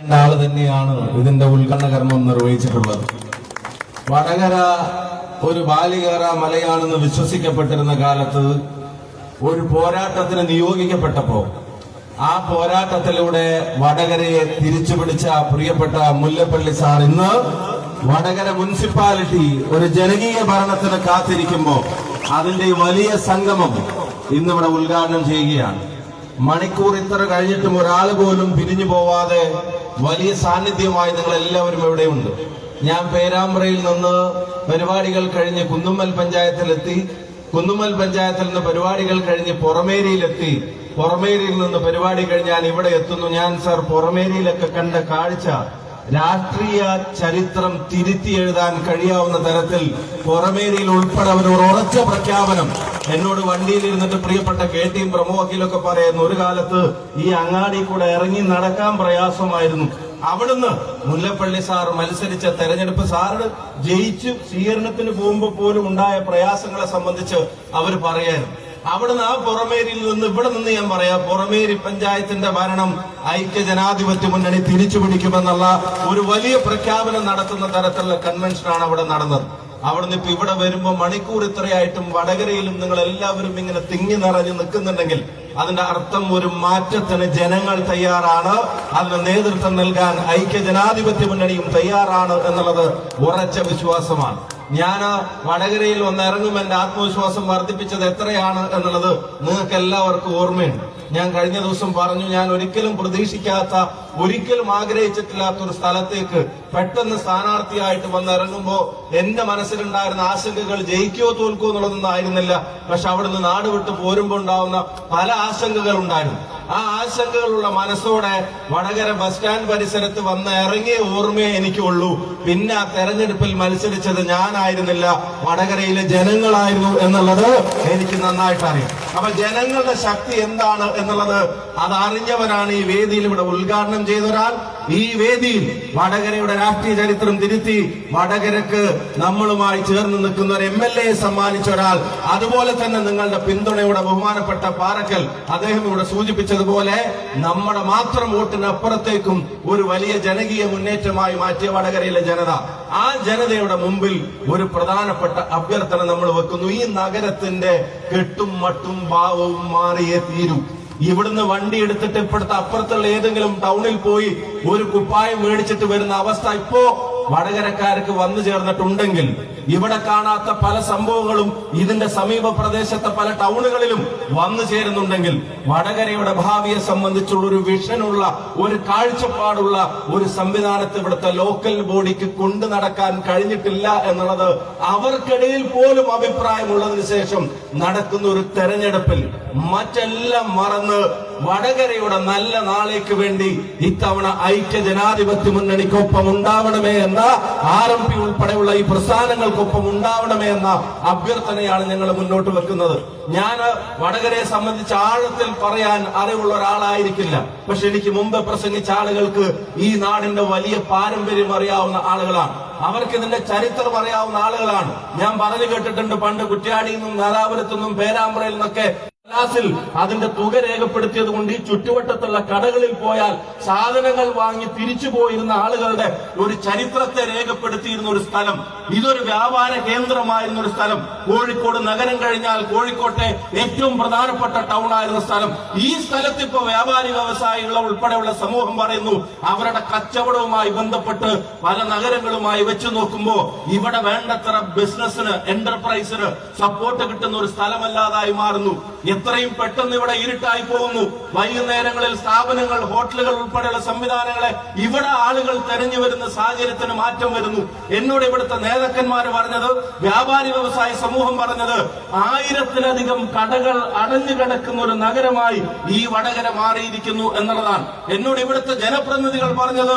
ആൾ തന്നെയാണ് ഇതിന്റെ ഉദ്ഘാടന കർമ്മം നിർവഹിച്ചിട്ടുള്ളത്. വടകര ഒരു ബാലികേറ മലയാണെന്ന് വിശ്വസിക്കപ്പെട്ടിരുന്ന കാലത്ത് ഒരു പോരാട്ടത്തിന് നിയോഗിക്കപ്പെട്ടപ്പോ ആ പോരാട്ടത്തിലൂടെ വടകരയെ തിരിച്ചു പിടിച്ച പ്രിയപ്പെട്ട മുല്ലപ്പള്ളി സാർ ഇന്ന് വടകര മുനിസിപ്പാലിറ്റി ഒരു ജനകീയ ഭരണത്തിന് കാത്തിരിക്കുമ്പോ അതിന്റെ വലിയ സംഗമം ഇന്നിവിടെ ഉദ്ഘാടനം ചെയ്യുകയാണ്. മണിക്കൂർ ഇത്ര കഴിഞ്ഞിട്ടും ഒരാൾ പോലും പിരിഞ്ഞു പോവാതെ വലിയ സാന്നിധ്യമായി നിങ്ങൾ എല്ലാവരും ഇവിടെയുണ്ട് ഞാൻ പേരാമ്പ്രയിൽ നിന്ന് പരിപാടികൾ കഴിഞ്ഞ് കുന്നുമ്മൽ പഞ്ചായത്തിലെത്തി. കുന്നുമ്മൽ പഞ്ചായത്തിൽ നിന്ന് പരിപാടികൾ കഴിഞ്ഞ് പുറമേരിയിലെത്തി. പുറമേരിയിൽ നിന്ന് പരിപാടി കഴിഞ്ഞ് ഞാൻ ഇവിടെ എത്തുന്നു. ഞാൻ സർ പുറമേരിയിലൊക്കെ കണ്ട കാഴ്ച രാഷ്ട്രീയ ചരിത്രം തിരുത്തി എഴുതാൻ കഴിയാവുന്ന തരത്തിൽ പുറമേരിയിൽ ഉൾപ്പെടെ ഒരു ഉറച്ച പ്രഖ്യാപനം. എന്നോട് വണ്ടിയിൽ ഇരുന്നിട്ട് പ്രിയപ്പെട്ട കെ ടി പ്രമോ വക്കീലൊക്കെ പറയുന്നു ഒരു കാലത്ത് ഈ അങ്ങാടി കൂടെ ഇറങ്ങി നടക്കാൻ പ്രയാസമായിരുന്നു. അവിടുന്ന് മുല്ലപ്പള്ളി സാർ മത്സരിച്ച തെരഞ്ഞെടുപ്പ് സാറിന് ജയിച്ചു സ്വീകരണത്തിന് പോകുമ്പോൾ പോലും ഉണ്ടായ പ്രയാസങ്ങളെ സംബന്ധിച്ച് അവർ പറയായിരുന്നു. അവിടുന്ന് ആ പുറമേരിൽ നിന്ന് ഇവിടെ നിന്ന് ഞാൻ പറയാം പുറമേരി പഞ്ചായത്തിന്റെ ഭരണം ഐക്യ ജനാധിപത്യ മുന്നണി തിരിച്ചു പിടിക്കുമെന്നുള്ള ഒരു വലിയ പ്രഖ്യാപനം നടത്തുന്ന തരത്തിലുള്ള കൺവെൻഷനാണ് അവിടെ നടന്നത്. അവിടുന്ന് ഇപ്പൊ ഇവിടെ വരുമ്പോ മണിക്കൂർ ഇത്രയായിട്ടും വടകരയിലും നിങ്ങൾ എല്ലാവരും ഇങ്ങനെ തിങ്ങി നിറഞ്ഞു നിൽക്കുന്നുണ്ടെങ്കിൽ അതിന്റെ അർത്ഥം ഒരു മാറ്റത്തിന് ജനങ്ങൾ തയ്യാറാണ് അതിന് നേതൃത്വം നൽകാൻ ഐക്യ ജനാധിപത്യ മുന്നണിയും തയ്യാറാണ് എന്നുള്ളത് ഉറച്ച വിശ്വാസമാണ്. ഞാൻ വടകരയിൽ വന്ന് ഇറങ്ങും എന്റെ ആത്മവിശ്വാസം വർദ്ധിപ്പിച്ചത് എത്രയാണ് എന്നുള്ളത് നിങ്ങൾക്ക് എല്ലാവർക്കും ഓർമ്മയുണ്ട്. ഞാൻ കഴിഞ്ഞ ദിവസം പറഞ്ഞു ഞാൻ ഒരിക്കലും പ്രതീക്ഷിക്കാത്ത ഒരിക്കലും ആഗ്രഹിച്ചിട്ടില്ലാത്ത ഒരു സ്ഥലത്തേക്ക് പെട്ടെന്ന് സ്ഥാനാർത്ഥിയായിട്ട് വന്ന് ഇറങ്ങുമ്പോ എന്റെ മനസ്സിലുണ്ടായിരുന്ന ആശങ്കകൾ ജയിക്കോ തോൽക്കോ എന്നുള്ളതൊന്നും ആയിരുന്നില്ല. പക്ഷെ അവിടുന്ന് നാട് വിട്ട് പോരുമ്പോൾ ഉണ്ടാവുന്ന പല ആശങ്കകൾ ഉണ്ടായിരുന്നു. ആ ആശങ്കകളുള്ള മനസ്സോടെ വടകര ബസ് സ്റ്റാൻഡ് പരിസരത്ത് വന്ന് ഇറങ്ങിയ ഓർമ്മയെ എനിക്കുള്ളൂ. പിന്നെ ആ തെരഞ്ഞെടുപ്പിൽ മത്സരിച്ചത് ഞാനായിരുന്നില്ല. വടകരയിലെ ജനങ്ങളായിരുന്നു എന്നുള്ളത് എനിക്ക് നന്നായിട്ട് അറിയാം അപ്പൊ ജനങ്ങളുടെ ശക്തി എന്താണ് എന്നുള്ളത് അത് അറിഞ്ഞവരാണ് ഈ വേദിയിൽ ഇവിടെ ഉദ്ഘാടനം ചെയ്ത ഒരാൾ ഈ വേദിയിൽ വടകരയുടെ രാഷ്ട്രീയ ചരിത്രം തിരുത്തി വടകരക്ക് നമ്മളുമായി ചേർന്ന് നിൽക്കുന്ന ഒരു എം എൽ എ സമ്മാനിച്ച ഒരാൾ. അതുപോലെ തന്നെ നിങ്ങളുടെ പിന്തുണയുടെ ബഹുമാനപ്പെട്ട പാറക്കൽ അദ്ദേഹം ഇവിടെ സൂചിപ്പിച്ചതുപോലെ നമ്മുടെ മാത്രം വോട്ടിനപ്പുറത്തേക്കും ഒരു വലിയ ജനകീയ മുന്നേറ്റമായി മാറ്റിയ വടകരയിലെ ജനത. ആ ജനതയുടെ മുമ്പിൽ ഒരു പ്രധാനപ്പെട്ട അഭ്യർത്ഥന നമ്മൾ വെക്കുന്നു. ഈ നഗരത്തിന്റെ കെട്ടും മട്ടും ഭാവവും മാറിയേ തീരൂ. ഇവിടുന്ന് വണ്ടി എടുത്തിട്ട് ഇപ്പോഴത്തെ അപ്പുറത്തുള്ള ഏതെങ്കിലും ടൗണിൽ പോയി ഒരു കുപ്പായം മേടിച്ചിട്ട് വരുന്ന അവസ്ഥ ഇപ്പോ വടകരക്കാർക്ക് വന്നു ചേർന്നിട്ടുണ്ടെങ്കിൽ ഇവിടെ കാണാത്ത പല സംഭവങ്ങളും ഇതിന്റെ സമീപ പ്രദേശത്തെ പല ടൗണുകളിലും വന്നു ചേരുന്നുണ്ടെങ്കിൽ വടകരയുടെ ഭാവിയെ സംബന്ധിച്ചുള്ള ഒരു വിഷനുള്ള ഒരു കാഴ്ചപ്പാടുള്ള ഒരു സംവിധാനത്തെ ഇവിടുത്തെ ലോക്കൽ ബോഡിക്ക് കൊണ്ടു നടക്കാൻ കഴിഞ്ഞിട്ടില്ല എന്നുള്ളത് അവർക്കിടയിൽ പോലും അഭിപ്രായമുള്ളതിന് ശേഷം നടക്കുന്ന ഒരു തെരഞ്ഞെടുപ്പിൽ മറ്റെല്ലാം മറന്ന് വടകരയുടെ നല്ല നാളേക്ക് വേണ്ടി ഇത്തവണ ഐക്യ ജനാധിപത്യ മുന്നണിക്കൊപ്പം ഉണ്ടാവണമേ എന്ന ആർ എം പി ഉൾപ്പെടെയുള്ള ഈ പ്രസ്ഥാനങ്ങൾക്കൊപ്പം ഉണ്ടാവണമേ എന്ന അഭ്യർത്ഥനയാണ് ഞങ്ങൾ മുന്നോട്ട് വെക്കുന്നത്. ഞാൻ വടകരയെ സംബന്ധിച്ച് ആഴത്തിൽ പറയാൻ അറിവുള്ള ഒരാളായിരിക്കില്ല. പക്ഷെ എനിക്ക് മുമ്പ് പ്രസംഗിച്ച ആളുകൾക്ക് ഈ നാടിന്റെ വലിയ പാരമ്പര്യം അറിയാവുന്ന ആളുകളാണ്. അവർക്ക് ഇതിന്റെ ചരിത്രം അറിയാവുന്ന ആളുകളാണ്. ഞാൻ പറഞ്ഞു കേട്ടിട്ടുണ്ട് പണ്ട് കുറ്റ്യാടിയിൽ നിന്നും നാലാപുരത്തു നിന്നും പേരാമ്പ്രയിൽ നിന്നൊക്കെ കടലാസിൽ അതിന്റെ തുക രേഖപ്പെടുത്തിയത് കൊണ്ട് ഈ ചുറ്റുവട്ടത്തുള്ള കടകളിൽ പോയാൽ സാധനങ്ങൾ വാങ്ങി തിരിച്ചു പോയിരുന്ന ആളുകളുടെ ഒരു ചരിത്രത്തെ രേഖപ്പെടുത്തിയിരുന്ന ഒരു സ്ഥലം. ഇതൊരു വ്യാപാര കേന്ദ്രമായിരുന്ന ഒരു സ്ഥലം. കോഴിക്കോട് നഗരം കഴിഞ്ഞാൽ കോഴിക്കോട്ടെ ഏറ്റവും പ്രധാനപ്പെട്ട ടൗൺ ആയിരുന്ന സ്ഥലം. ഈ സ്ഥലത്ത് ഇപ്പൊ വ്യാപാരി വ്യവസായികൾ ഉൾപ്പെടെയുള്ള സമൂഹം പറയുന്നു അവരുടെ കച്ചവടവുമായി ബന്ധപ്പെട്ട് പല നഗരങ്ങളുമായി വെച്ച് നോക്കുമ്പോ ഇവിടെ വേണ്ടത്ര ബിസിനസ്സിന് എന്റർപ്രൈസിന് സപ്പോർട്ട് കിട്ടുന്ന ഒരു സ്ഥലമല്ലാതായി മാറുന്നു. എത്രയും പെട്ടെന്ന് ഇവിടെ ഇരുട്ടായി പോകുന്നു. വൈകുന്നേരങ്ങളിൽ സ്ഥാപനങ്ങൾ ഹോട്ടലുകൾ ഉൾപ്പെടെയുള്ള സംവിധാനങ്ങളെ ഇവിടെ ആളുകൾ തെരഞ്ഞു വരുന്ന സാഹചര്യത്തിന് മാറ്റം വരുന്നു. എന്നോട് ഇവിടുത്തെ നേതാക്കന്മാർ പറഞ്ഞത് വ്യാപാരി വ്യവസായ സമൂഹം പറഞ്ഞത് ആയിരത്തിലധികം കടകൾ അടഞ്ഞു കിടക്കുന്ന ഒരു നഗരമായി ഈ വടകര മാറിയിരിക്കുന്നു എന്നുള്ളതാണ്. എന്നോട് ഇവിടുത്തെ ജനപ്രതിനിധികൾ പറഞ്ഞത്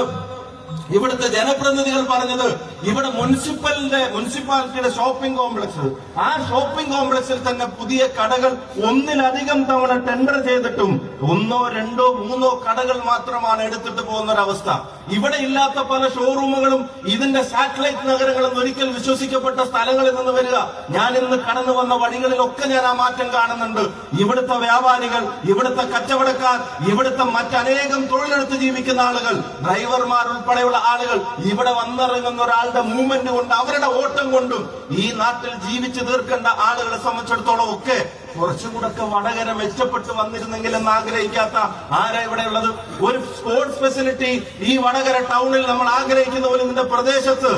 ഇവിടുത്തെ ജനപ്രതിനിധികൾ പറഞ്ഞത് ഇവിടെ മുനിസിപ്പലിന്റെ മുനിസിപ്പാലിറ്റിയുടെ ഷോപ്പിംഗ് കോംപ്ലക്സ്. ആ ഷോപ്പിംഗ് കോംപ്ലക്സിൽ തന്നെ പുതിയ കടകൾ ഒന്നിലധികം തവണ ടെൻഡർ ചെയ്തിട്ടും ഒന്നോ രണ്ടോ മൂന്നോ കടകൾ മാത്രമാണ് എടുത്തിട്ട് പോകുന്ന ഒരവസ്ഥ ഇവിടെ ഇല്ലാത്ത പല ഷോറൂമുകളും ഇതിന്റെ സാറ്റലൈറ്റ് നഗരങ്ങളും ഒരിക്കൽ വിശ്വസിക്കപ്പെട്ട സ്ഥലങ്ങളിൽ നിന്ന് വരിക. ഞാൻ ഇന്ന് കടന്നു വന്ന വഴികളിലൊക്കെ ഞാൻ ആ മാറ്റം കാണുന്നുണ്ട്. ഇവിടുത്തെ വ്യാപാരികൾ ഇവിടുത്തെ കച്ചവടക്കാർ ഇവിടുത്തെ മറ്റനേകം തൊഴിലെടുത്ത് ജീവിക്കുന്ന ആളുകൾ ഡ്രൈവർമാർ ഉൾപ്പെടെയുള്ള ആളുകൾ ഇവിടെ വന്നിറങ്ങുന്ന ഒരാളുടെ മൂവ്മെന്റ് കൊണ്ട് അവരുടെ ഓട്ടം കൊണ്ടും ഈ നാട്ടിൽ ജീവിച്ചു തീർക്കേണ്ട ആളുകളെ സംബന്ധിച്ചിടത്തോളം ഒക്കെ കുറച്ചുകൂടൊക്കെ വടകര മെച്ചപ്പെട്ട് വന്നിരുന്നെങ്കിൽ എന്ന് ആഗ്രഹിക്കാത്ത ആരാ ഇവിടെ ഉള്ളത്? ഒരു സ്പോർട്സ് ഫെസിലിറ്റി ഈ വടകര ടൗണിൽ നമ്മൾ ആഗ്രഹിക്കുന്ന പോലെ നിന്റെ പ്രദേശത്ത്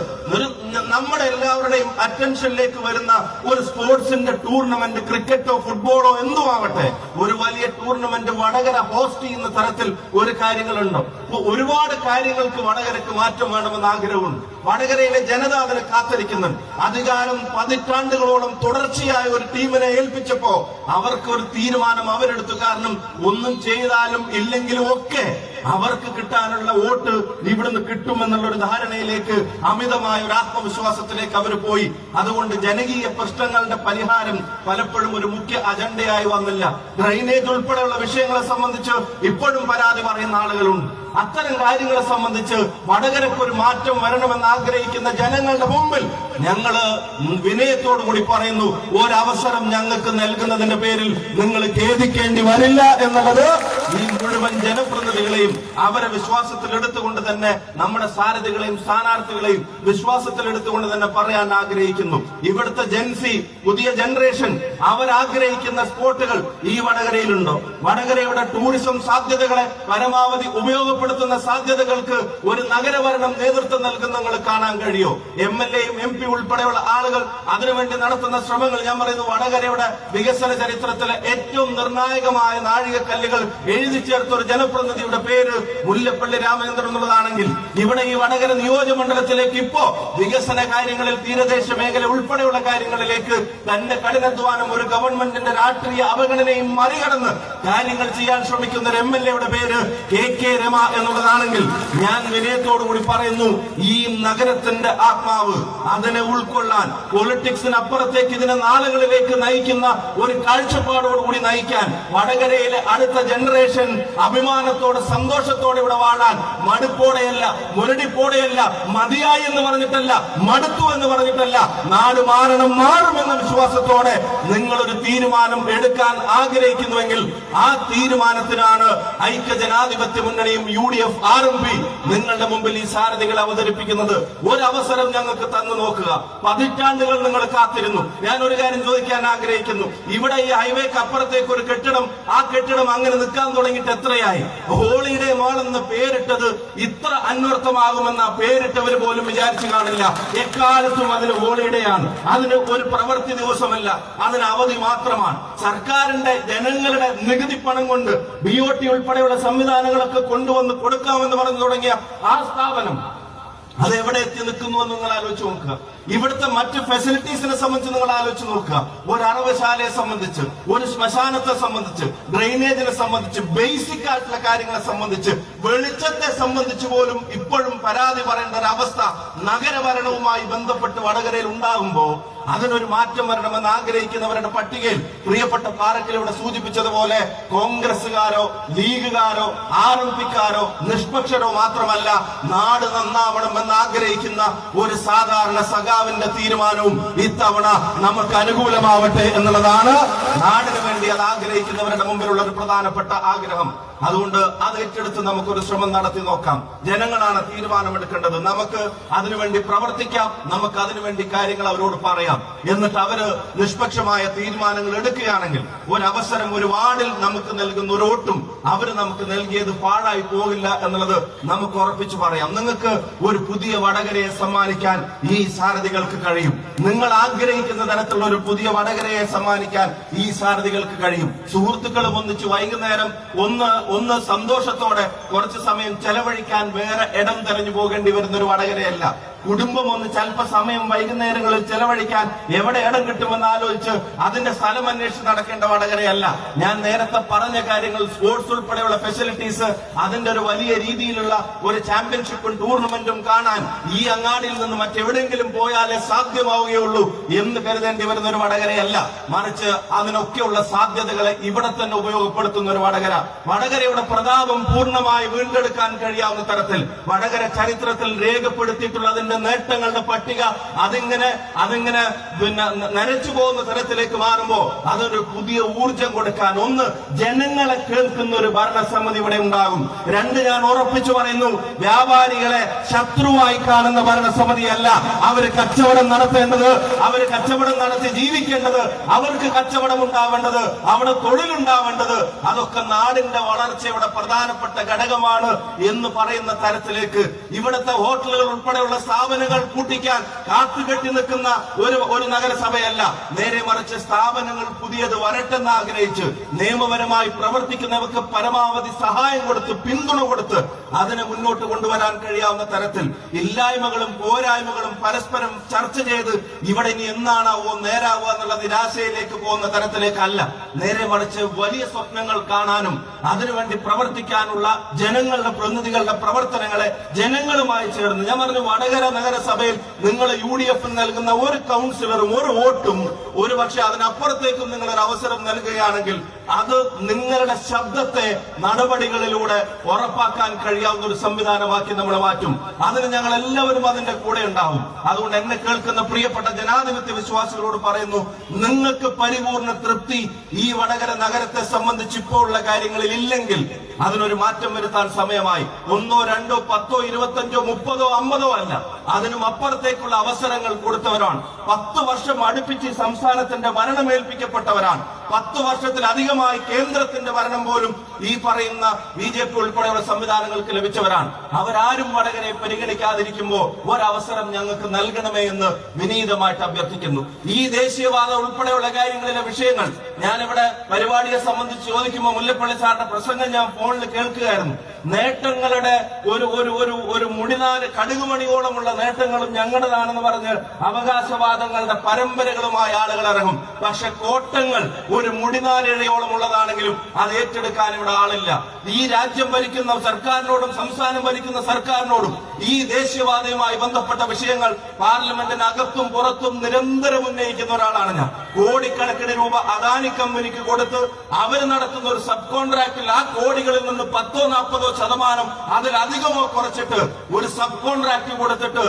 നമ്മുടെ എല്ലാവരുടെയും അറ്റൻഷനിലേക്ക് വരുന്ന ഒരു സ്പോർട്സിന്റെ ടൂർണമെന്റ് ക്രിക്കറ്റോ ഫുട്ബോളോ എന്തോ ആവട്ടെ ഒരു വലിയ ടൂർണമെന്റ് വടകര ഹോസ്റ്റ് ചെയ്യുന്ന തരത്തിൽ ഒരു കാര്യങ്ങളുണ്ടോ. ഒരുപാട് കാര്യങ്ങൾക്ക് വടകരക്ക് മാറ്റം വേണമെന്ന് ആഗ്രഹമുണ്ട്. വടകരയിലെ ജനത അതിനെ കാത്തിരിക്കുന്നുണ്ട്. അധികാരം പതിറ്റാണ്ടുകളോളം തുടർച്ചയായ ഒരു ടീമിനെ ഏൽപ്പിച്ചപ്പോ അവർക്ക് ഒരു തീരുമാനം അവരെടുത്തു. കാരണം ഒന്നും ചെയ്താലും ഇല്ലെങ്കിലും ഒക്കെ അവർക്ക് കിട്ടാനുള്ള വോട്ട് ഇവിടുന്ന് കിട്ടുമെന്നുള്ള ഒരു ധാരണയിലേക്ക് അമിതമായ ഒരു ആത്മവിശ്വാസത്തിലേക്ക് അവർ പോയി. അതുകൊണ്ട് ജനകീയ പ്രശ്നങ്ങളുടെ പരിഹാരം പലപ്പോഴും ഒരു മുഖ്യ അജണ്ടയായി വന്നില്ല. ഡ്രൈനേജ് ഉൾപ്പെടെയുള്ള വിഷയങ്ങളെ സംബന്ധിച്ച് ഇപ്പോഴും പരാതി പറയുന്ന ആളുകളുണ്ട്. അത്തരം കാര്യങ്ങളെ സംബന്ധിച്ച് വടകരക്ക് ഒരു മാറ്റം വരണമെന്ന് ആഗ്രഹിക്കുന്ന ജനങ്ങളുടെ മുമ്പിൽ ഞങ്ങൾ വിനയത്തോടു കൂടി പറയുന്നു ഒരവസരം ഞങ്ങൾക്ക് നൽകുന്നതിന്റെ പേരിൽ നിങ്ങൾ ഖേദിക്കേണ്ടി വരില്ല എന്നുള്ളത് ഈ മുഴുവൻ ജനപ്രതിനിധികളെയും അവരെ വിശ്വാസത്തിൽ എടുത്തുകൊണ്ട് തന്നെ നമ്മുടെ സാരഥികളെയും സ്ഥാനാർത്ഥികളെയും വിശ്വാസത്തിൽ എടുത്തുകൊണ്ട് തന്നെ പറയാൻ ആഗ്രഹിക്കുന്നു. ഇവിടുത്തെ ജൻസി പുതിയ ജനറേഷൻ അവരാഗ്രഹിക്കുന്ന സ്പോട്ടുകൾ ഈ വടകരയിലുണ്ടോ. വടകരയുടെ ടൂറിസം സാധ്യതകളെ പരമാവധി ഉപയോഗപ്പെടുത്തുന്ന സാധ്യതകൾക്ക് ഒരു നഗരഭരണം നേതൃത്വം നൽകുന്ന കാണാൻ കഴിയോ? എം എൽ എയും എം പി ഉൾപ്പെടെയുള്ള ആളുകൾ അതിനുവേണ്ടി നടത്തുന്ന ശ്രമങ്ങൾ ഞാൻ പറയുന്നു വടകരയുടെ വികസന ചരിത്രത്തിലെ ഏറ്റവും നിർണായകമായ നാഴികക്കല്ലുകൾ എഴുതി ചേർത്ത ഒരു ജനപ്രതിനിധിയുടെ പേര് മുല്ലപ്പള്ളി രാമചന്ദ്രൻ എന്നുള്ളതാണെങ്കിൽ ഇവിടെ ഈ വടകര നിയോജകമണ്ഡലത്തിലേക്ക് ഇപ്പോ വികസന കാര്യങ്ങളിൽ തീരദേശ മേഖല ഉൾപ്പെടെയുള്ള കാര്യങ്ങളിലേക്ക് തന്റെ കഠിനാധ്വാനം ഒരു ഗവൺമെന്റിന്റെ രാഷ്ട്രീയ അവഗണനയും മറികടന്ന് കാര്യങ്ങൾ ചെയ്യാൻ ശ്രമിക്കുന്ന ഒരു എം എൽ എയുടെ പേര് കെ കെ രമ എന്നുള്ളതാണെങ്കിൽ ഞാൻ വിനയത്തോടുകൂടി പറയുന്നു ഈ നഗരത്തിന്റെ ആത്മാവ് അതിനെ ഉൾക്കൊള്ളാൻ പൊളിറ്റിക്സിന് അപ്പുറത്തേക്ക് ഇതിനെ നാളുകളിലേക്ക് നയിക്കുന്ന ഒരു കാഴ്ചപ്പാടോടുകൂടി നയിക്കാൻ വടകരയിലെ അടുത്ത ജനറേഷൻ അഭിമാനത്തോടെ സന്തോഷത്തോടെ ഇവിടെ വാഴാൻ മടുപ്പോടെയല്ല മുരടിപ്പോടെയല്ല മതിയായി എന്ന് പറഞ്ഞിട്ടല്ല മടുത്തു എന്ന് പറഞ്ഞിട്ടല്ല നാട് മാറണം മാറുമെന്ന വിശ്വാസത്തോടെ നിങ്ങളൊരു തീരുമാനം എടുക്കാൻ ആഗ്രഹിക്കുന്നുവെങ്കിൽ ആ തീരുമാനത്തിനാണ് ഐക്യ ജനാധിപത്യ മുന്നണിയും U D F R M P നിങ്ങളുടെ മുമ്പിൽ ഈ സാരഥികൾ അവതരിപ്പിക്കുന്നത്. ഒരവസരം ഞങ്ങൾക്ക് തന്നു നോക്കുക പതിറ്റാണ്ടുകൾ നിങ്ങൾ കാത്തിരുന്നു. ഞാൻ ഒരു കാര്യം ചോദിക്കാൻ ആഗ്രഹിക്കുന്നു. ഇവിടെ ഈ ഹൈവേക്ക് അപ്പുറത്തേക്ക് ഒരു കെട്ടിടം ആ കെട്ടിടം അങ്ങനെ നിൽക്കാൻ തുടങ്ങിയിട്ട് എത്രയായി? ഹോളിഡേ മോൾ എന്ന് പേരിട്ടത് ഇത്ര അന്വർത്ഥമാകുമെന്ന പേരിട്ടവർ പോലും വിചാരിച്ചു കാണില്ല. എക്കാലത്തും അതിന് ഹോളിഡേ ആണ്. അതിന് ഒരു പ്രവൃത്തി ദിവസമല്ല. അതിന് അവധി മാത്രമാണ്. സർക്കാരിന്റെ ജനങ്ങളുടെ നികുതി പണം കൊണ്ട് ബി ഒ ടി ഉൾപ്പെടെയുള്ള സംവിധാനങ്ങളൊക്കെ കൊണ്ടുവന്ന് കൊടുക്കാമെന്ന് പറഞ്ഞു തുടങ്ങിയ ആ സ്ഥാപനം അത് എവിടെ എത്തി നിൽക്കുന്നു എന്ന് നിങ്ങൾ ആലോചിച്ച് നോക്കുക. ഇവിടുത്തെ മറ്റ് ഫെസിലിറ്റീസിനെ സംബന്ധിച്ച് നിങ്ങൾ ആലോചിച്ച് നോക്കുക. ഒരു അറവശാലയെ സംബന്ധിച്ച് ഒരു ശ്മശാനത്തെ സംബന്ധിച്ച് ഡ്രെയിനേജിനെ സംബന്ധിച്ച് ബേസിക് ആയിട്ടുള്ള കാര്യങ്ങളെ സംബന്ധിച്ച് വെളിച്ചത്തെ സംബന്ധിച്ചു പോലും ഇപ്പോഴും പരാതി പറയേണ്ട ഒരു അവസ്ഥ നഗരഭരണവുമായി ബന്ധപ്പെട്ട് വടകരയിൽ ഉണ്ടാകുമ്പോ അതിനൊരു മാറ്റം വരണമെന്ന് ആഗ്രഹിക്കുന്നവരുടെ പട്ടികയിൽ പ്രിയപ്പെട്ട പാറക്കൽ ഇവിടെ സൂചിപ്പിച്ചതുപോലെ കോൺഗ്രസുകാരോ ലീഗുകാരോ ആർ എം പിക്കാരോ നിഷ്പക്ഷരോ മാത്രമല്ല നാട് നന്നാവണമെന്ന് ആഗ്രഹിക്കുന്ന ഒരു സാധാരണ സഖാവിന്റെ തീരുമാനവും ഇത്തവണ നമുക്ക് അനുകൂലമാവട്ടെ എന്നുള്ളതാണ് നാടിന് വേണ്ടി അത് ആഗ്രഹിക്കുന്നവരുടെ മുമ്പിലുള്ള ഒരു പ്രധാനപ്പെട്ട ആഗ്രഹം. അതുകൊണ്ട് അത് ഏറ്റെടുത്ത് നമുക്കൊരു ശ്രമം നടത്തി നോക്കാം. ജനങ്ങളാണ് തീരുമാനമെടുക്കേണ്ടത്. നമുക്ക് അതിനുവേണ്ടി പ്രവർത്തിക്കാം. നമുക്ക് അതിനുവേണ്ടി കാര്യങ്ങൾ അവരോട് പറയാം. എന്നിട്ട് അവർ നിഷ്പക്ഷമായ തീരുമാനങ്ങൾ എടുക്കുകയാണെങ്കിൽ ഒരവസരം ഒരു വാർഡിൽ നമുക്ക് നൽകുന്ന ഒരു വോട്ടും അവർ നമുക്ക് നൽകിയത് പാഴായി പോകില്ല എന്നുള്ളത് നമുക്ക് ഉറപ്പിച്ചു പറയാം. നിങ്ങൾക്ക് ഒരു പുതിയ വടകരയെ സമ്മാനിക്കാൻ ഈ സാരഥികൾക്ക് കഴിയും. നിങ്ങൾ ആഗ്രഹിക്കുന്ന തരത്തിലുള്ള ഒരു പുതിയ വടകരയെ സമ്മാനിക്കാൻ ഈ സാരഥികൾക്ക് കഴിയും. സുഹൃത്തുക്കളും ഒന്നിച്ച് വൈകുന്നേരം ഒന്ന് ഒന്ന് സന്തോഷത്തോടെ കുറച്ച് സമയം ചെലവഴിക്കാൻ വേറെ ഇടം തെരഞ്ഞു പോകേണ്ടി വരുന്ന ഒരു വടകരയല്ല. കുടുംബം ഒന്ന് ചിലപ്പോ സമയം വൈകുന്നേരങ്ങളിൽ ചെലവഴിക്കാൻ എവിടെ ഇടം കിട്ടുമെന്ന് ആലോചിച്ച് അതിന്റെ സ്ഥലം അന്വേഷിച്ച് നടക്കേണ്ട വടകരയല്ല. ഞാൻ നേരത്തെ പറഞ്ഞ കാര്യങ്ങൾ സ്പോർട്സ് ഉൾപ്പെടെയുള്ള ഫെസിലിറ്റീസ് അതിന്റെ ഒരു വലിയ രീതിയിലുള്ള ഒരു ചാമ്പ്യൻഷിപ്പും ടൂർണമെന്റും കാണാൻ ഈ അങ്ങാടിയിൽ നിന്ന് മറ്റെവിടെയെങ്കിലും പോയാലേ സാധ്യമാവുകയുള്ളൂ എന്ന് കരുതേണ്ടി വരുന്ന ഒരു വടകരയല്ല. മറിച്ച് അതിനൊക്കെയുള്ള സാധ്യതകളെ ഇവിടെ തന്നെ ഉപയോഗപ്പെടുത്തുന്ന ഒരു വടകര. വടകരയുടെ പ്രതാപം പൂർണമായി വീണ്ടെടുക്കാൻ കഴിയാവുന്ന തരത്തിൽ വടകര ചരിത്രത്തിൽ രേഖപ്പെടുത്തിയിട്ടുള്ള അതിന്റെ നേട്ടങ്ങളുടെ പട്ടിക അതിങ്ങനെ അതിങ്ങനെ പിന്നെ നനച്ചു പോകുന്ന തരത്തിലേക്ക് മാറുമ്പോ അതൊരു പുതിയ ഊർജം കൊടുക്കാൻ ഒന്ന് ജനങ്ങളെ കേൾക്കുന്ന ഒരു ഭരണസമിതി ഇവിടെ ഉണ്ടാകും. രണ്ട് ഞാൻ ഉറപ്പിച്ചു പറയുന്നു വ്യാപാരികളെ ശത്രുവായി കാണുന്ന ഭരണസമിതിയല്ല. അവർ കച്ചവടം നടത്തേണ്ടത് അവർ കച്ചവടം നടത്തി ജീവിക്കേണ്ടത് അവർക്ക് കച്ചവടം ഉണ്ടാവേണ്ടത് അവിടെ തൊഴിലുണ്ടാവേണ്ടത് അതൊക്കെ നാടിന്റെ വളർച്ചയുടെ പ്രധാനപ്പെട്ട ഘടകമാണ് എന്ന് പറയുന്ന തരത്തിലേക്ക് ഇവിടുത്തെ ഹോട്ടലുകൾ ഉൾപ്പെടെയുള്ള സ്ഥാപനങ്ങൾ പൂട്ടിക്കാൻ കാത്തുകെട്ടി നിൽക്കുന്ന ഒരു ഒരു നഗരസഭയല്ല. നേരെ മറിച്ച് സ്ഥാപനങ്ങൾ പുതിയത് വരട്ടെന്ന് ആഗ്രഹിച്ച് നിയമപരമായി പ്രവർത്തിക്കുന്നവർക്ക് പരമാവധി സഹായം കൊടുത്ത് പിന്തുണ കൊടുത്ത് അതിനെ മുന്നോട്ട് കൊണ്ടുവരാൻ കഴിയാവുന്ന തരത്തിൽ ഇല്ലായ്മകളും പോരായ്മകളും പരസ്പരം ചർച്ച ചെയ്ത് ഇവിടെ ഇനി എന്നാണാവോ നേരാവോ എന്നുള്ള നിരാശയിലേക്ക് പോകുന്ന തരത്തിലേക്കല്ല. നേരെ മറിച്ച് വലിയ സ്വപ്നങ്ങൾ കാണാനും അതിനുവേണ്ടി പ്രവർത്തിക്കാനുള്ള ജനങ്ങളുടെ പ്രതിനിധികളുടെ പ്രവർത്തനങ്ങളെ ജനങ്ങളുമായി ചേർന്ന് ഞാൻ പറഞ്ഞു വടകര നഗരസഭയിൽ നിങ്ങൾ യു ഡി എഫിൽ നൽകുന്ന ഒരു കൗൺസിലറും ഒരു വോട്ടും ഒരു പക്ഷെ അതിനപ്പുറത്തേക്കും നിങ്ങൾ ഒരു അവസരം നൽകുകയാണെങ്കിൽ അത് നിങ്ങളുടെ ശബ്ദത്തെ നടപടികളിലൂടെ ഉറപ്പാക്കാൻ കഴിയാവുന്ന ഒരു സംവിധാനമാക്കി നമ്മൾ മാറ്റും. അതിന് ഞങ്ങൾ എല്ലാവരും അതിന്റെ കൂടെ ഉണ്ടാവും. അതുകൊണ്ട് എന്നെ കേൾക്കുന്ന പ്രിയപ്പെട്ട ജനാധിപത്യ വിശ്വാസികളോട് പറയുന്നു നിങ്ങൾക്ക് പരിപൂർണ തൃപ്തി ഈ വടകര നഗരത്തെ സംബന്ധിച്ച് ഇപ്പോൾ ഉള്ള കാര്യങ്ങളിൽ ഇല്ലെങ്കിൽ അതിനൊരു മാറ്റം വരുത്താൻ സമയമായി. ഒന്നോ രണ്ടോ പത്തോ ഇരുപത്തഞ്ചോ മുപ്പതോ അമ്പതോ അല്ല. അതിനും അപ്പുറത്തേക്കുള്ള അവസരങ്ങൾ കൊടുത്തവരാണ്. പത്ത് വർഷം അടുപ്പിച്ച് സംസ്ഥാനത്തിന്റെ ഭരണമേൽപ്പിക്കപ്പെട്ടവരാണ് പത്ത് വർഷത്തിലധികമായി കേന്ദ്രത്തിന്റെ ഭരണം പോലും ഈ പറയുന്ന ബി ജെ പി ഉൾപ്പെടെയുള്ള സംവിധാനങ്ങൾക്ക് ലഭിച്ചവരാണ്. അവരാരും വടകരെ പരിഗണിക്കാതിരിക്കുമ്പോൾ ഒരവസരം ഞങ്ങൾക്ക് നൽകണമേ എന്ന് വിനീതമായിട്ട് അഭ്യർത്ഥിക്കുന്നു. ഈ ദേശീയവാദം ഉൾപ്പെടെയുള്ള കാര്യങ്ങളിലെ വിഷയങ്ങൾ ഞാനിവിടെ പരിപാടിയെ സംബന്ധിച്ച് ചോദിക്കുമ്പോൾ മുല്ലപ്പള്ളി സാറിന്റെ പ്രസംഗം ഞാൻ ഫോണിൽ കേൾക്കുകയായിരുന്നു. നേട്ടങ്ങളുടെ ഒരു ഒരു ഒരു ഒരു മുടിനാല് കടുകുമണിയോളമുള്ള നേട്ടങ്ങളും ഞങ്ങളുടേതാണെന്ന് പറഞ്ഞ് അവകാശവാദങ്ങളുടെ പരമ്പരകളുമായി ആളുകൾ ഇറങ്ങും. പക്ഷെ കോട്ടങ്ങൾ ഒരു മുടിനാലിഴയോളം ഉള്ളതാണെങ്കിലും അത് ഏറ്റെടുക്കാൻ ഇവിടെ ആളില്ല. ഈ രാജ്യം ഭരിക്കുന്ന സർക്കാരിനോടും സംസ്ഥാനം ഭരിക്കുന്ന സർക്കാരിനോടും ഈ ദേശീയവാദവുമായി ബന്ധപ്പെട്ട വിഷയങ്ങൾ പാർലമെന്റിനകത്തും പുറത്തും നിരന്തരം ഉന്നയിക്കുന്ന ഒരാളാണ് ഞാൻ. കോടിക്കണക്കിന് രൂപ അദാനി കമ്പനിക്ക് കൊടുത്ത് അവർ നടത്തുന്ന ഒരു സബ് കോൺട്രാക്റ്റിൽ ആ കോടികളിൽ നിന്ന് പത്തോ നാൽപ്പതോ ശതമാനം അതിലധികമോ കുറച്ചിട്ട് ഒരു സബ് കോൺട്രാക്ട് കൊടുത്തിട്ട്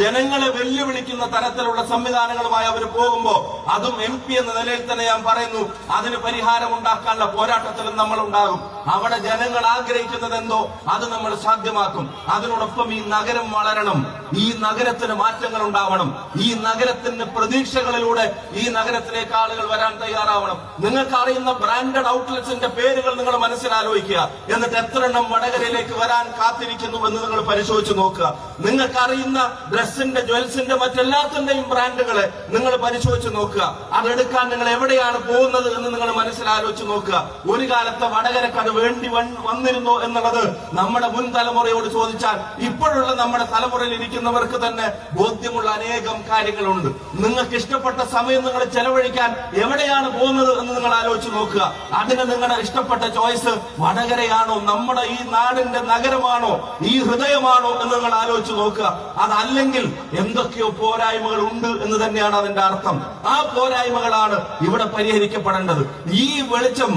ജനങ്ങളെ വെല്ലുവിളിക്കുന്ന തരത്തിലുള്ള സംവിധാനങ്ങളുമായി അവർ പോകുമ്പോൾ അതും എം എന്ന നിലയിൽ തന്നെ ഞാൻ പറയുന്നു. അതിന് പരിഹാരം ഉണ്ടാക്കാനുള്ള പോരാട്ടത്തിലും നമ്മൾ ഉണ്ടാകും അവിടെ ജനങ്ങൾ ആഗ്രഹിക്കുന്നത് എന്തോ? അത് നമ്മൾ സാധ്യമാക്കും. അതിനോടൊപ്പം ഈ നഗരം വളരണം. ഈ നഗരത്തിന് മാറ്റങ്ങൾ ഉണ്ടാവണം. ഈ നഗരത്തിന്റെ പ്രതീക്ഷകളിലൂടെ ഈ നഗരത്തിലേക്ക് ആളുകൾ വരാൻ തയ്യാറാവണം. നിങ്ങൾക്ക് അറിയുന്ന ബ്രാൻഡഡ് ഔട്ട്ലെറ്റ്സിന്റെ പേരുകൾ നിങ്ങൾ മനസ്സിലാലോചിക്കുക. എന്നിട്ട് എത്ര എണ്ണം വടകരയിലേക്ക് വരാൻ കാത്തിരിക്കുന്നു എന്ന് നിങ്ങൾ പരിശോധിച്ച് നോക്കുക. നിങ്ങൾക്ക് അറിയുന്ന ഡ്രസ്സിന്റെ ജ്വൽസിന്റെ മറ്റെല്ലാത്തിന്റെയും ബ്രാൻഡുകളെ നിങ്ങൾ പരിശോധിച്ച് നോക്കുക. അതെടുക്കാൻ നിങ്ങൾ എവിടെയാണ് പോകുന്നത് എന്ന് നിങ്ങൾ മനസ്സിലാലോചിച്ച് നോക്കുക. ഒരു കാലത്തെ വടകരക്കത് വേണ്ടി വന്നിരുന്നു എന്നുള്ളത് നമ്മുടെ മുൻ തലമുറയോട് ചോദിച്ചാൽ ഇപ്പോഴുള്ള നമ്മുടെ തലമുറയിൽ ഇരിക്കുന്നവർക്ക് തന്നെ ബോധ്യമുള്ള അനേകം കാര്യങ്ങളുണ്ട്. നിങ്ങൾക്ക് ഇഷ്ടപ്പെട്ട സമയം നിങ്ങൾ ചെലവഴിക്കാൻ എവിടെയാണ് പോകുന്നത് എന്ന് നിങ്ങൾ ആലോചിച്ച് നോക്കുക. അതിന് നിങ്ങളുടെ ഇഷ്ടപ്പെട്ട ചോയ്സ് വടകരയാണോ നമ്മുടെ ഈ നാടിന്റെ നഗരമാണോ ഈ ഹൃദയമാണോ എന്ന് നിങ്ങൾ ആലോചിച്ച് നോക്കുക. അതല്ലെങ്കിൽ എന്തൊക്കെയോ പോരായ്മകൾ ഉണ്ട് എന്ന് തന്നെയാണ് അതിന്റെ അർത്ഥം. ആ പോരായ്മകളാണ് ഇവിടെ പരിഹരിക്കപ്പെടേണ്ടത്. ഈ വെളിച്ചം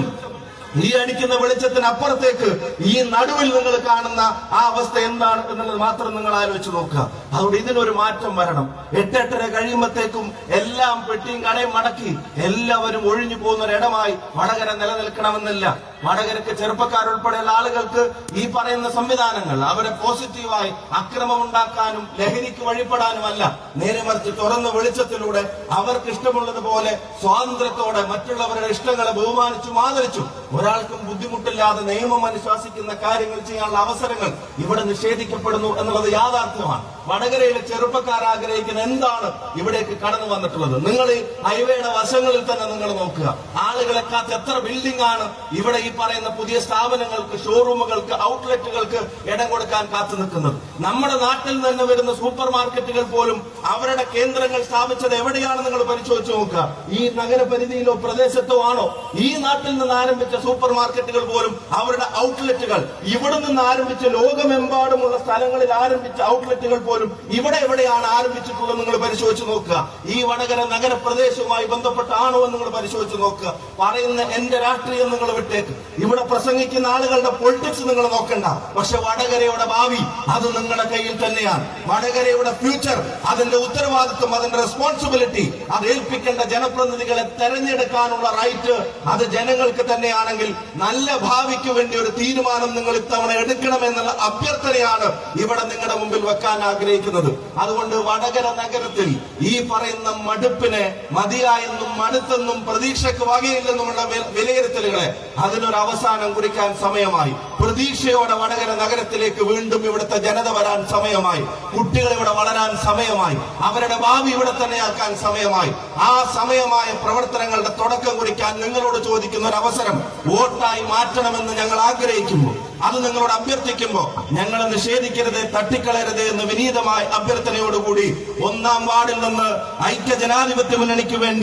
ഈ അടിക്കുന്ന വെളിച്ചത്തിന് അപ്പുറത്തേക്ക് ഈ നടുവിൽ നിങ്ങൾ കാണുന്ന ആ അവസ്ഥ എന്താണ് എന്നുള്ളത് മാത്രം നിങ്ങൾ ആലോചിച്ച് നോക്കുക. അതുകൊണ്ട് ഇതിനൊരു മാറ്റം വരണം. എട്ടെട്ടര കഴിയുമ്പോഴത്തേക്കും എല്ലാം പെട്ടിയും കടയും മടക്കി എല്ലാവരും ഒഴിഞ്ഞു പോകുന്ന ഒരിടമായി വടകര നിലനിൽക്കണമെന്നില്ല. വടകരക്ക് ചെറുപ്പക്കാരുൾപ്പെടെയുള്ള ആളുകൾക്ക് ഈ പറയുന്ന സംവിധാനങ്ങൾ അവരെ പോസിറ്റീവായി അക്രമം ഉണ്ടാക്കാനും ലഹരിക്ക് വഴിപ്പെടാനുമല്ല. നേരെ മറിച്ച് തുറന്ന വെളിച്ചത്തിലൂടെ അവർക്ക് ഇഷ്ടമുള്ളതുപോലെ സ്വാതന്ത്ര്യത്തോടെ മറ്റുള്ളവരുടെ ഇഷ്ടങ്ങളെ ബഹുമാനിച്ചും ആദരിച്ചും ഒരാൾക്കും ബുദ്ധിമുട്ടില്ലാതെ നിയമം അനുശാസിക്കുന്ന കാര്യങ്ങൾ ചെയ്യാനുള്ള അവസരങ്ങൾ ഇവിടെ നിഷേധിക്കപ്പെടുന്നു എന്നുള്ളത് യാഥാർത്ഥ്യമാണ്. വടകരയിലെ ചെറുപ്പക്കാർ ആഗ്രഹിക്കുന്ന എന്താണ് ഇവിടേക്ക് കടന്നു വന്നിട്ടുള്ളത്? നിങ്ങൾ ഈ ഹൈവേയുടെ വശങ്ങളിൽ തന്നെ നിങ്ങൾ നോക്കുക. ആളുകളെ കാത്ത് എത്ര ബിൽഡിംഗ് ആണ് ഇവിടെ ഈ പറയുന്ന പുതിയ സ്ഥാപനങ്ങൾക്ക് ഷോറൂമുകൾക്ക് ഔട്ട്ലെറ്റുകൾക്ക് ഇടം കൊടുക്കാൻ കാത്തു നിൽക്കുന്നത്. നമ്മുടെ നാട്ടിൽ നിന്ന് വരുന്ന സൂപ്പർ മാർക്കറ്റുകൾ പോലും അവരുടെ കേന്ദ്രങ്ങൾ സ്ഥാപിച്ചത് എവിടെയാണ് നിങ്ങൾ പരിശോധിച്ചു നോക്കുക. ഈ നഗരപരിധിയിലോ പ്രദേശത്തോ ആണോ? ഈ നാട്ടിൽ നിന്ന് ആരംഭിച്ച സൂപ്പർ മാർക്കറ്റുകൾ പോലും അവരുടെ ഔട്ട്ലെറ്റുകൾ ഇവിടെ നിന്ന് ആരംഭിച്ച ലോകമെമ്പാടുമുള്ള സ്ഥലങ്ങളിൽ ആരംഭിച്ച ഔട്ട്ലെറ്റുകൾ പോലും ഇവിടെ എവിടെയാണ് ആരംഭിച്ചിട്ടുള്ളത് നിങ്ങൾ പരിശോധിച്ച് നോക്കുക. ഈ വടകര നഗരപ്രദേശവുമായി ബന്ധപ്പെട്ടാണോ എന്ന് നിങ്ങൾ പരിശോധിച്ച് നോക്കുക. പറയുന്ന എന്റെ രാഷ്ട്രീയം നിങ്ങൾ വിട്ടേക്ക്. ഇവിടെ പ്രസംഗിക്കുന്ന ആളുകളുടെ പൊളിറ്റിക്സ് നിങ്ങൾ നോക്കണ്ട. പക്ഷെ വടകരയുടെ ഭാവി അത് നിങ്ങളുടെ കയ്യിൽ തന്നെയാണ്. വടകരയുടെ ഫ്യൂച്ചർ അതിന്റെ ഉത്തരവാദിത്വം അതിന്റെ റെസ്പോൺസിബിലിറ്റി അത് ഏൽപ്പിക്കേണ്ട ജനപ്രതിനിധികളെ തെരഞ്ഞെടുക്കാനുള്ള റൈറ്റ് അത് ജനങ്ങൾക്ക് തന്നെയാണെങ്കിൽ നല്ല ഭാവിക്ക് വേണ്ടി ഒരു തീരുമാനം നിങ്ങൾ ഇത്തവണ എടുക്കണം എന്നുള്ള അഭ്യർത്ഥനയാണ് ഇവിടെ നിങ്ങളുടെ മുമ്പിൽ വെക്കാൻ ആഗ്രഹിക്കുന്നത്. അതുകൊണ്ട് വടകര നഗരത്തിൽ ഈ പറയുന്ന മടുപ്പിനെ മതിയായെന്നും മടുത്തെന്നും പ്രതീക്ഷയ്ക്ക് വകയില്ലെന്നുമുള്ള വിലയിരുത്തലുകളെ അതിനൊരു അവസാനം കുറിക്കാൻ സമയമായി. പ്രതീക്ഷയോടെ വടകര നഗരത്തിലേക്ക് വീണ്ടും ഇവിടുത്തെ ജനത വരാൻ സമയമായി. കുട്ടികൾ ഇവിടെ വളരാൻ സമയമായി. അവരുടെ ഭാവി ഇവിടെ തന്നെയാക്കാൻ സമയമായി. ആ സമയമായ പ്രവർത്തനങ്ങളുടെ തുടക്കം കുറിക്കാൻ നിങ്ങളോട് ചോദിക്കുന്ന ഒരു അവസരം വോട്ടായി മാറ്റണമെന്ന് ഞങ്ങൾ ആഗ്രഹിക്കുമ്പോൾ അത് നിങ്ങളോട് അഭ്യർത്ഥിക്കുമ്പോൾ ഞങ്ങൾ നിഷേധിക്കരുത് തട്ടിക്കളയരുത് എന്ന് വിനീതമായ അഭ്യർത്ഥനയോടുകൂടി ഒന്നാം വാർഡിൽ നിന്ന് ഐക്യ ജനാധിപത്യ മുന്നണിക്ക് വേണ്ടി